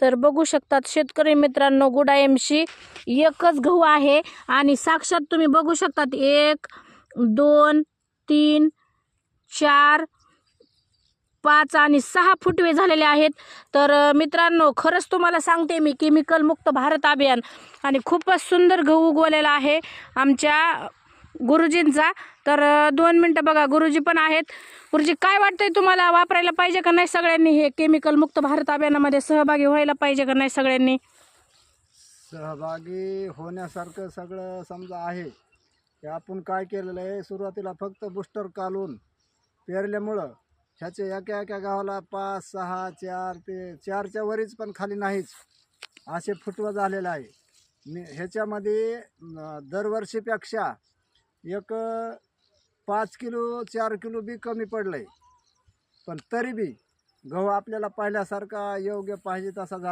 तर बघू शकतात शेतकरी मित्रांनो गुडा एमशी एकच गहू आहे आणि साक्षात तुम्ही बघू शकतात एक दोन तीन चार पाच आणि सहा फुटवे झालेले आहेत. तर मित्रांनो खरंच तुम्हाला सांगते मी केमिकलमुक्त भारत अभियान आणि खूपच सुंदर गहू उगवलेला आहे. आमच्या गुरुजींचा. तर दोन मिनटं बघा गुरुजी पण आहेत. गुरुजी काय वाटतंय तुम्हाला? वापरायला पाहिजे का नाही सगळ्यांनी? हे केमिकल मुक्त भारत अभियानामध्ये सहभागी व्हायला पाहिजे का नाही सगळ्यांनी? सहभागी होण्यासारखं सगळं समजा आहे. की आपण काय केलेलं आहे? सुरुवातीला फक्त बुस्टर कालून पेरल्यामुळं ह्याचे एका एका गावाला पाच सहा चार ते चारच्या वरीच पण खाली नाहीच. असे फुटवं झालेलं आहे. मी ह्याच्यामध्ये दरवर्षीपेक्षा एक पाच किलो चार किलो बी कमी पडलं आहे पण तरी बी गहू आपल्याला पाहिल्यासारखा योग्य पाहिजे तसा झाला